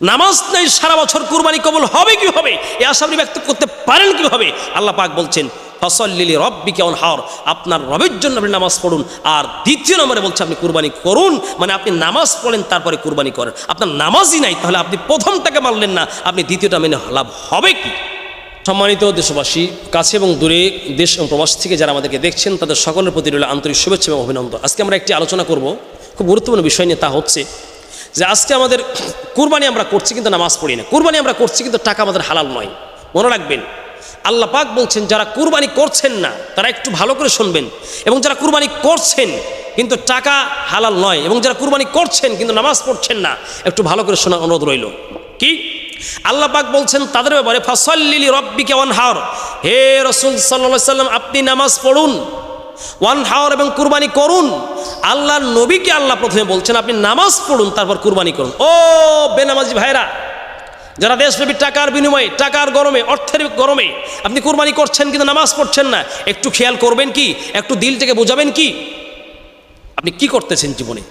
নামাজ নেই, সারা বছর কুরবানি কবল হবে কি হবে এ আশা আপনি ব্যক্ত করতে পারেন কীভাবে? আল্লাহ পাক বলছেন ফসল্লিলি কেমন হার আপনার রবের জন্য আপনি নামাজ পড়ুন, আর দ্বিতীয় নম্বরে বলছে, আপনি কুরবানি করুন মানে আপনি নামাজ পড়েন, তারপরে কুরবানি করেন। আপনার নামাজই নাই, তাহলে আপনি প্রথমটাকে মানলেন না, আপনি দ্বিতীয়টা মেনে লাভ হবে কি? সম্মানিত দেশবাসী, কাছে এবং দূরে, দেশ এবং প্রবাস থেকে যারা আমাদেরকে দেখছেন, তাদের সকলের প্রতি রইল আন্তরিক শুভেচ্ছা এবং অভিনন্দন। আজকে আমরা একটি আলোচনা করব, খুব গুরুত্বপূর্ণ বিষয় নিয়ে, তা হচ্ছে যে আজকে আমাদের কুরবানি আমরা করছি কিন্তু নামাজ পড়ি না। কুরবানি আমরা করছি কিন্তু টাকা আমাদের হালাল নয়। মনে রাখবেন, আল্লাহ পাক বলছেন, যারা কুরবানি করছেন না, তারা একটু ভালো করে শুনবেন। এবং যারা কুরবানি করছেন, কিন্তু টাকা হালাল নয়, এবং যারা কুরবানি করছেন, কিন্তু নামাজ পড়ছেন না, একটু ভালো করে শোনার অনুরোধ রইল। কি? আল্লাহ পাক বলছেন তাদের ব্যাপারে ফসল্লিলি রব্বিকে ওয়ান হাওর হে রসুল সাল্লা সাল্লাম আপনি নামাজ পড়ুন। ওয়ান হাওয়ার এবং কুরবানি করুন। আল্লাহর নবীকে আল্লাহ প্রথমে বলছেন, আপনি নামাজ পড়ুন, তারপর কুরবানি করুন। ও বেনামাজি ভাইরা, যারা দেশব্যাপী টাকার বিনিময়ে, টাকার গরমে, অর্থের গরমে, আপনি কুরবানি করছেন কিন্তু নামাজ পড়ছেন না, একটু খেয়াল করবেন কি? একটু দিল থেকে বোঝাবেন কি? আপনি কি করতেছেন জীবনে?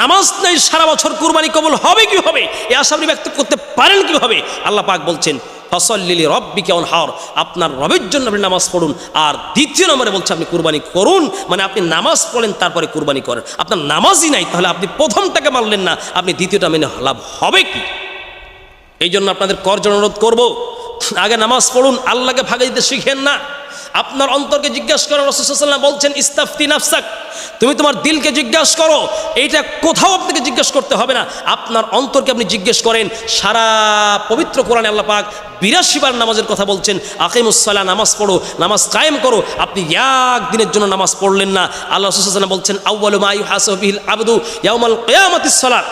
নামাজ নেই, সারা বছর কুরবানি কবল হবে কি হবে এ আশা আপনি ব্যক্ত করতে পারেন কীভাবে? আল্লাহ পাক বলছেন ফসল্লিলি রব্বিকে হাওর আপনার রবের জন্য আপনি নামাজ পড়ুন। আর দ্বিতীয় নম্বরে বলছে, আপনি কুরবানি করুন। মানে আপনি নামাজ পড়েন, তারপরে কুরবানি করেন। আপনার নামাজই নাই, তাহলে আপনি প্রথমটাকে মানলেন না। আপনি দ্বিতীয়টা মেনে লাভ হবে কি? এই জন্য আপনাদের করজন অনুরোধ করব, আগে নামাজ পড়ুন, আল্লাহকে ভাগে দিতে শিখেন না। আপনার অন্তরকে জিজ্ঞাসা করো রসুল্লাহ বলছেন, ইস্তাফতি নাফসাক। তুমি তোমার দিলকে জিজ্ঞাসা করো, এইটা কোথাও আপনাকে জিজ্ঞেস করতে হবে না। আপনার অন্তরকে আপনি জিজ্ঞেস করেন, সারা পবিত্র কোরআন আল্লাহ পাক বিরাশি বার নামাজের কথা বলছেন আকিমুসাল্লাহ নামাজ পড়ো, নামাজ কায়েম করো। আপনি এক দিনের জন্য নামাজ পড়লেন না। আল্লাহ রসুল্লাহ বলছেন আউ্বালু মায়ু হাসবিল আবদু ইয়াউমাল কেয়ামতিসাল্লাহ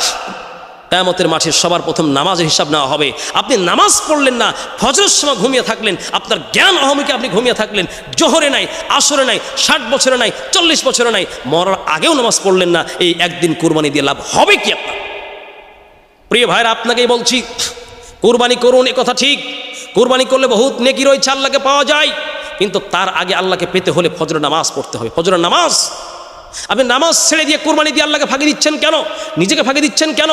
কেয়ামতের মাঠে সবার প্রথম নামাজের হিসাব নেওয়া হবে। আপনি নামাজ পড়লেন না, ফজরের সময় ঘুমিয়ে থাকলেন, আপনার জ্ঞান অহমিকে আপনি ঘুমিয়ে থাকলেন, জোহরে নাই, আসরে নাই, ষাট বছরে নাই, চল্লিশ বছরে নাই, মরার আগেও নামাজ পড়লেন না, এই একদিন কুরবানি দিয়ে লাভ হবে কি আপনার? প্রিয় ভাইরা, আপনাকেই বলছি, কুরবানি করুন, এ কথা ঠিক। কুরবানি করলে বহুত নেকি রয়েছে আল্লাহকে পাওয়া যায়, কিন্তু তার আগে আল্লাহকে পেতে হলে ফজর নামাজ পড়তে হবে। ফজর নামাজ আপনি নামাজ ছেড়ে দিয়ে কোরবানি দিয়ে আল্লাহকে ফাঁকি দিচ্ছেন কেন? নিজেকে ফাঁকি দিচ্ছেন কেন?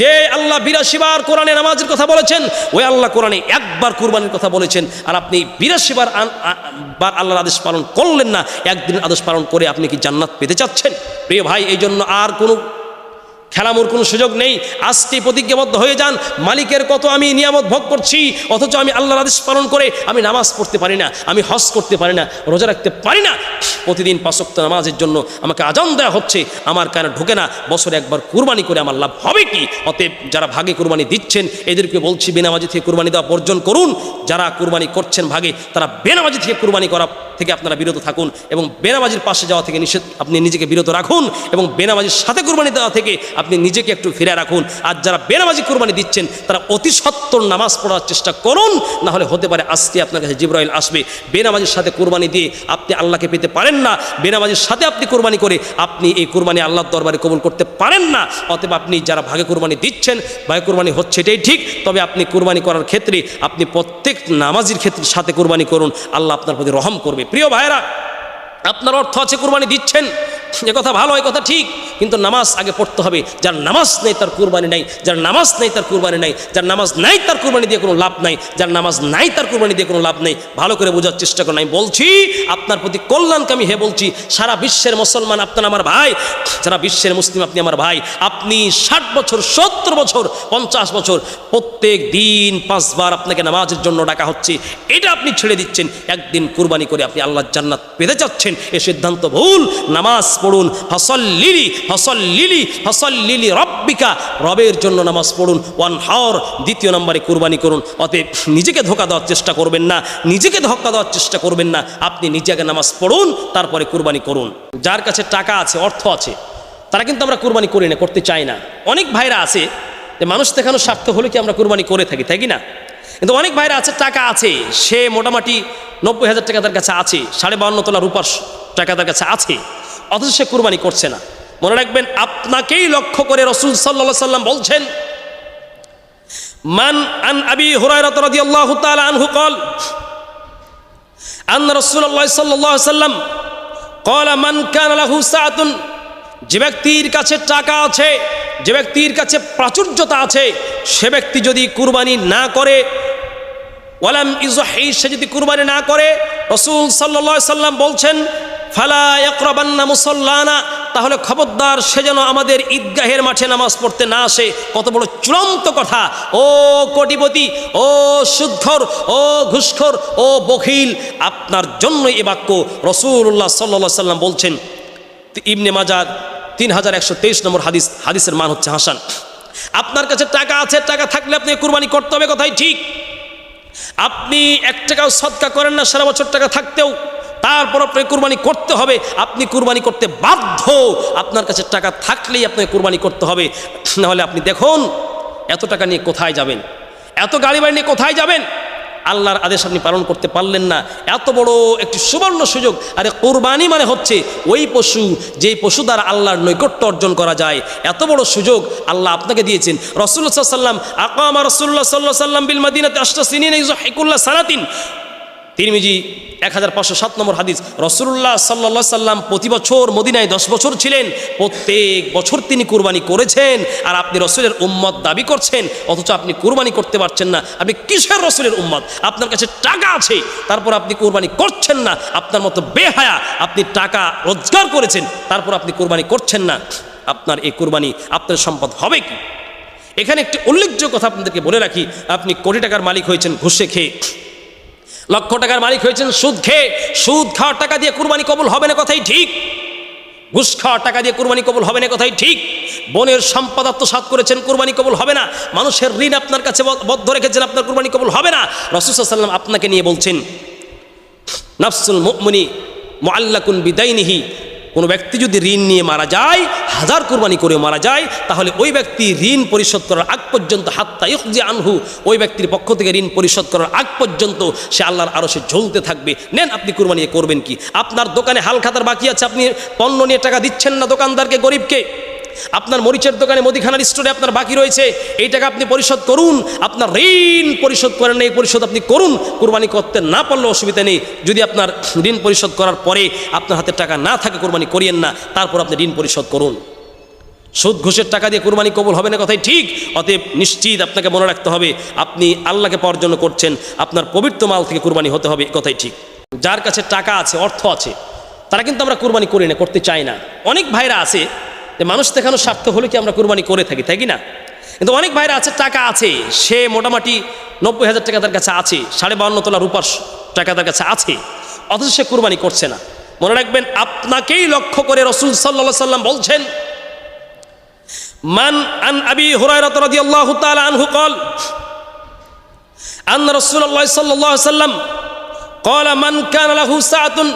যে আল্লাহ বিরাশিবার কোরআনে নামাজের কথা বলেছেন, ওই আল্লাহ কোরআনে একবার কোরবানির কথা বলেছেন, আর আপনি বিরাশিবার বার আল্লাহর আদেশ পালন করলেন না একদিন আদেশ পালন করে আপনি কি জান্নাত পেতে চাচ্ছেন? প্রিয় ভাই এই জন্য আর কোনো খেলামোর কোনো সুযোগ নেই। আজকে প্রতিজ্ঞাবদ্ধ হয়ে যান। মালিকের কত আমি নিয়ামত ভোগ করছি, অথচ আমি আল্লাহর আদেশ পালন করে আমি নামাজ পড়তে পারি না, আমি হজ করতে পারি না, রোজা রাখতে পারি না। প্রতিদিন পাঁচক্ত নামাজের জন্য আমাকে আজান দেওয়া হচ্ছে, আমার কানে ঢুকে না, বছরে একবার কুরবানি করে আমার লাভ হবে কি? অতএব যারা ভাগে কুরবানি দিচ্ছেন, এদেরকে বলছি, বেনামাজি থেকে কুরবানি দেওয়া বর্জন করুন। যারা কুরবানি করছেন ভাগে, তারা বেনামাজি থেকে কুরবানি করা থেকে আপনারা বিরত থাকুন এবং বেনামাজির পাশে যাওয়া থেকে নিষেধ, আপনি নিজেকে বিরত রাখুন এবং বেনামাজির সাথে কুরবানি দেওয়া থেকে আপনি নিজেকে একটু ফিরে রাখুন। আর যারা বেনামাজি কুরবানি দিচ্ছেন, তারা অতি সত্তর নামাজ পড়ার চেষ্টা করুন, না হলে হতে পারে আজকে আপনার কাছে জিব্রাইল আসবে। বেনামাজির সাথে কোরবানি দিয়ে আপনি আল্লাহকে পেতে পারেন না। বেনামাজির সাথে আপনি কোরবানি করে আপনি এই কোরবানি আল্লাহর দরবারে কবুল করতে পারেন না। অতএব আপনি যারা ভাগে কোরবানি দিচ্ছেন, ভাগে কোরবানি হচ্ছে এটাই ঠিক। তবে আপনি কোরবানি করার ক্ষেত্রে আপনি প্রত্যেক নামাজির ক্ষেত্রে সাথে কোরবানি করুন। আল্লাহ আপনার প্রতি রহম করবে। প্রিয় ভাইরা আপনার অর্থ আছে কোরবানি দিচ্ছেন। এ কথা ভালো, এ কথা ঠিক। কিন্তু নামাজ আগে পড়তে হবে। যার নামাজ নেই, তার কুরবানি নাই। যার নামাজ নেই, তার কুরবানি নাই। যার নামাজ নাই, তার কুরবানি দিয়ে কোনো লাভ নাই। যার নামাজ নাই, তার কুরবানি দিয়ে কোনো লাভ নেই। ভালো করে বোঝার চেষ্টা করুন। আমি বলছি, আপনার প্রতি কল্যাণকামী হে বলছি, সারা বিশ্বের মুসলমান আপনার আমার ভাই, সারা বিশ্বের মুসলিম আপনি আমার ভাই। আপনি ষাট বছর, সত্তর বছর, পঞ্চাশ বছর, প্রত্যেক দিন পাঁচবার আপনাকে নামাজের জন্য ডাকা হচ্ছে। এটা আপনি ছেড়ে দিচ্ছেন। একদিন কুরবানি করে আপনি আল্লাহর জান্নাত পেতে চাচ্ছেন এ সিদ্ধান্ত ভুল। নামাজ পড়ুন। ফসল লিলি ফসল লিলি রব্বিকা, রবের জন্য নামাজ পড়ুন। ওয়ান হাওর, দ্বিতীয় নম্বরে কুরবানি করুন। অতএব নিজেকে ধোকা দেওয়ার চেষ্টা করবেন না, নিজেকে ধোকা দেওয়ার চেষ্টা করবেন না, আপনি নিজে আগে নামাজ পড়ুন, তারপরে কুরবানি করুন। যার কাছে টাকা আছে, অর্থ আছে, তারা কিন্তু আমরা কুরবানি করি না, করতে চাই না। অনেক ভাইরা আছে, যে মানুষ দেখানোর স্বার্থ হলে কি আমরা কুরবানি করে থাকি, তাই কি না? কিন্তু অনেক ভাইরা আছে, টাকা আছে, সে মোটামুটি নব্বই হাজার টাকা তার কাছে আছে, সাড়ে বান্ন তোলা রূপার টাকা তার কাছে আছে, অথচ সে কুরবানি করছে না। মনে রাখবেন আপনাকেই লক্ষ্য করে রসুল সাল্লা সাল্লাম বলছেন মান আন আবি হুরায়রা রাদিয়াল্লাহু তাআলা আনহু قال আন রাসূলুল্লাহ সাল্লাল্লাহু আলাইহি সাল্লাম قال মান কানা লাহু সাআতুন যে ব্যক্তির কাছে টাকা আছে যে ব্যক্তির কাছে প্রাচুর্যতা আছে সে ব্যক্তি যদি কুরবানি না করে ওয়ালাম ইজহি সে যদি কুরবানি না করে রসুল সাল্লা সাল্লাম বলছেন ফালা একরবান্না মুসল্লানা তাহলে খবরদার, সে যেন আমাদের ঈদগাহের মাঠে নামাজ পড়তে না আসে। কত বড় চূড়ান্ত কথা। ও কোটিপতি, ও সুদ্ধর, ও ঘুষখর, ও বখিল, আপনার জন্য এ বাক্য রসুল্লাহ সাল্লা সাল্লাম বলছেন। ইবনে মাজার তিন হাজার একশো তেইশ নম্বর হাদিস, হাদিসের মান হচ্ছে হাসান। আপনার কাছে টাকা আছে, টাকা থাকলে আপনি কুরবানি করতে হবে, কথাই ঠিক। আপনি এক টাকাও সৎকা করেন না, সারা বছর টাকা থাকতেও। তারপর আপনাকে কুরবানি করতে হবে। আপনি কুরবানি করতে বাধ্য। আপনার কাছে টাকা থাকলেই আপনাকে কুরবানি করতে হবে। নাহলে আপনি দেখুন, এত টাকা নিয়ে কোথায় যাবেন? এত গাড়ি বাড়ি নিয়ে কোথায় যাবেন? আল্লাহর আদেশ আপনি পালন করতে পারলেন না। এত বড় একটি সুবর্ণ সুযোগ। আরে কোরবানি মানে হচ্ছে, ওই পশু, যেই পশু দ্বারা আল্লাহর নৈকট্য অর্জন করা যায়। এত বড় সুযোগ আল্লাহ আপনাকে দিয়েছেন। রসুল্লাহ সাল্লাম, আকামা রসুল্লাহ সাল্লাহ সাল্লাম বিল মদিনাতে আষ্টাসিনিন হেকুল্লাহ সালাতিন তিরমিজি এক হাজার পাঁচশো সাত নম্বর হাদিস রসুল্লাহ সাল্লা সাল্লাম প্রতি বছর মদিনায় দশ বছর ছিলেন, প্রত্যেক বছর তিনি কুরবানি করেছেন আর আপনি রসুলের উম্মত দাবি করছেন, অথচ আপনি কুরবানি করতে পারছেন না। আপনি কিসের রসুলের উম্মত? আপনার কাছে টাকা আছে, তারপর আপনি কুরবানি করছেন না, আপনার মতো বেহায়া আপনি টাকা রোজগার করেছেন, তারপর আপনি কুরবানি করছেন না। আপনার এই কুরবানি আপনার সম্পদ হবে কি? এখানে একটি উল্লেখযোগ্য কথা আপনাদেরকে বলে রাখি, আপনি কোটি টাকার মালিক হয়েছেন, ঘুষে খেয়ে। লক্ষ টাকার মালিক হয়েছেন, সুদ খেয়ে, সুদ খাওয়ার টাকা দিয়ে কুরবানি কবুল হবে না কথাই ঠিক। ঘুষ খাওয়ার টাকা দিয়ে কুরবানি কবুল হবে না কথাই ঠিক। বনের সম্পদ আত্মসাত করেছেন, কুরবানি কবুল হবে না। মানুষের ঋণ আপনার কাছে বদ্ধ রেখেছেন, আপনার কুরবানি কবুল হবে না। রসুসাল্লাম আপনাকে নিয়ে বলছেন, নাফসুল মুমনি মোয়াল্লাকুন বিদায়নিহি কোনো ব্যক্তি যদি ঋণ নিয়ে মারা যায়, হাজার কুরবানি করে মারা যায়, তাহলে ওই ব্যক্তি ঋণ পরিশোধ করার আগ পর্যন্ত, হাত্তা যে আনহু, ওই ব্যক্তির পক্ষ থেকে ঋণ পরিশোধ করার আগ পর্যন্ত সে আল্লাহর আরও সে ঝুলতে থাকবে। নেন, আপনি কুরবানি করবেন কি? আপনার দোকানে হাল খাতার বাকি আছে, আপনি পণ্য নিয়ে টাকা দিচ্ছেন না দোকানদারকে, গরিবকে? আপনার মরিচের দোকানে মুদিখানার স্টোরে আপনার বাকি রয়েছে এই টাকা আপনি পরিশোধ করুন, আপনার ঋণ পরিশোধ করেন এই পরিশোধ আপনি করুন, কোরবানি করতে না পারলে অসুবিধা নেই, যদি আপনার ঋণ পরিশোধ করার পরে আপনার হাতে টাকা না থাকে, কোরবানি করিয়েন না, তারপর আপনি ঋণ পরিশোধ করুন। সুদ, ঘুষের টাকা দিয়ে কোরবানি কবুল হবে না কথাই ঠিক, অতএব নিশ্চিত আপনাকে মনে রাখতে হবে, আপনি আল্লাহকে পাওয়ার জন্য করছেন, আপনার পবিত্র মাল থেকে কোরবানি হতে হবে, কথাই ঠিক। যার কাছে টাকা আছে, অর্থ আছে, তারা কিন্তু আমরা কোরবানি করি না, করতে চাই না। অনেক ভাইরা আছে যে মানুষ দেখানোর স্বার্থ হলে কি আমরা কোরবানি করে থাকি তাই কি না কিন্তু অনেক ভাইরা আছে টাকা আছে সে মোটামুটি নব্বই হাজার টাকা তার কাছে আছে সাড়ে বাউন্ন তোলা রূপার টাকা তার কাছে আছে অথচ সে কোরবানি করছে না মনে রাখবেন আপনাকেই লক্ষ্য করে রসুল সাল্লা সাল্লাম বলছেন মান আন আবি হুরায়রা রাদিয়াল্লাহু তাআলা আনহু قال আন রাসূলুল্লাহ সাল্লাল্লাহু আলাইহি সাল্লাম قال মান কানা লাহু সাআতুন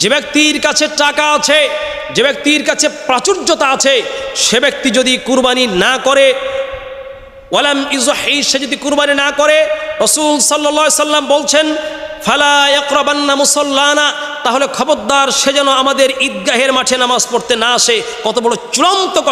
যে ব্যক্তির কাছে টাকা আছে যে ব্যক্তির কাছে প্রাচুর্যতা আছে, সে ব্যক্তি যদি কুরবানি না করে, ওয়ালাম ইজহি সে যদি কুরবানি না করে, রসুল সাল্লা সাল্লাম বলছেন, ফালা একরবান্না মুসল্লানা তাহলে খবরদার সে যেন আমাদের ঈদগাহের মাঠে নামাজ পড়তে না আসে, কত বড় চূড়ান্ত